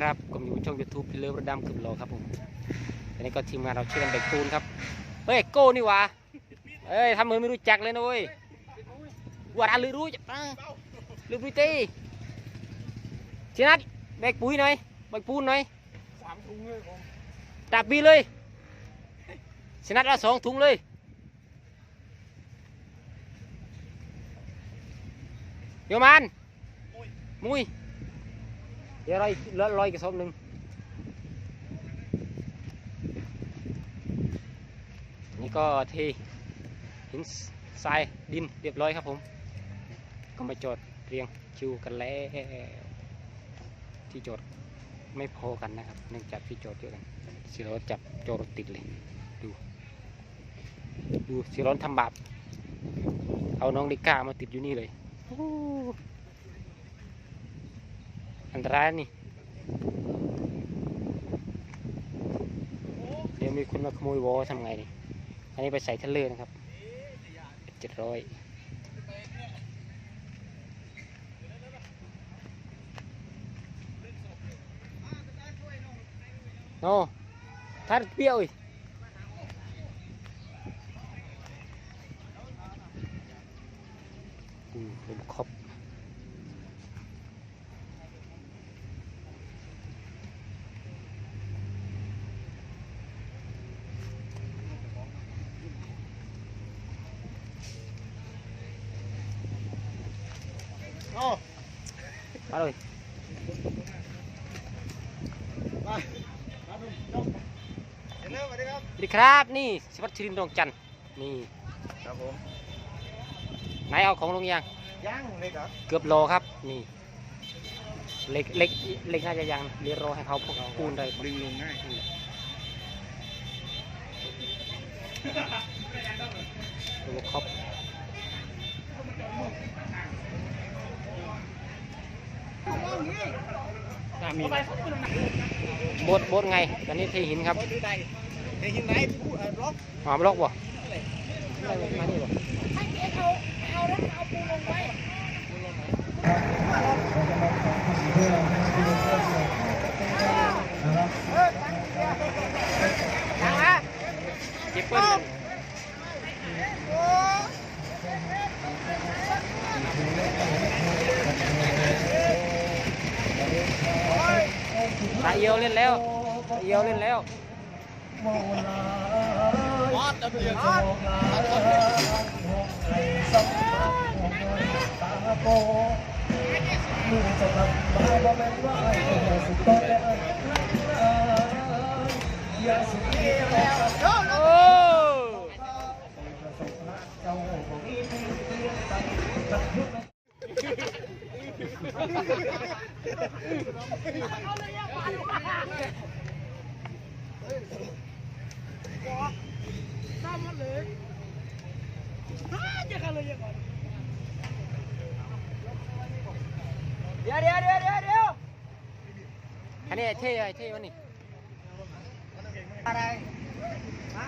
ครับผมอยู่ช่องยูทูบพิเลอร์ระดำกึบโลครับผมอันนี้ก็ทีมงานเราชื่อกันเด็กตูนครับเฮ้ยโก้นี่วะเอ้ยทำมือไม่รู้จักเลยนะเว้ยว่าอะไรรู้จักปะลืมรู้ตีชินัทแบกปุ๋ยหน่อยแบกปูนหน่อยสามถุงเลยผมดับบีเลยชินัทเอาสองถุงเลยโยมันมุย เดี๋ยวเราอีกเหลือร้อยกระสอบหนึ่งนี่ก็เทหินทรายดินเรียบร้อยครับผม ก็มาจอดเรียงคิวกันแล้ว ที่จอดไม่พอกันนะครับ เนื่องจากที่จอดเยอะกันสีร้อนจับจอดรถติดเลย ดู ดูสีร้อนทำบาปเอาน้องดิก้ามาติดอยู่นี่เลยโอันตรายนี่ เดี๋ยวมีคนมาขโมยวอทำไงนี่อันนี้ไปใส่เทเลนะครับเจ็ดร้อยโน่ท่านเปรี้ยวอีกอืมเป็นครบ โอ้มาเลยมามาดูจบเห็นแล้วสวัสดีครับสวัสดีครับนี่สิวัตรชรินดวงจันทร์นี่ครับผมไหนเอาของลงยังย่างเลยครับเกือบโลครับนี่เล็กเล็กเล็กน่าจะยังเรียรอให้เขาพวกปูนได้ดึงลงง่ายดูครับ ถ้า มีโบดโบดไงตอนนี้ที่หินครับดูได้เห็นไหมผู้เอ่อบล็อกหอมล็อกบ่ได้มานี่บ่ ตาเอียวเล่นแล้วตาเอียวเล่นแล้วบอสจะเปลี่ยนโอ้ เดี๋ยวเดี๋ยวเดี๋ยวเดี๋ยวเดี๋ยวอันนี้เท่ไอ้เท่วะนี่อะไรฮะ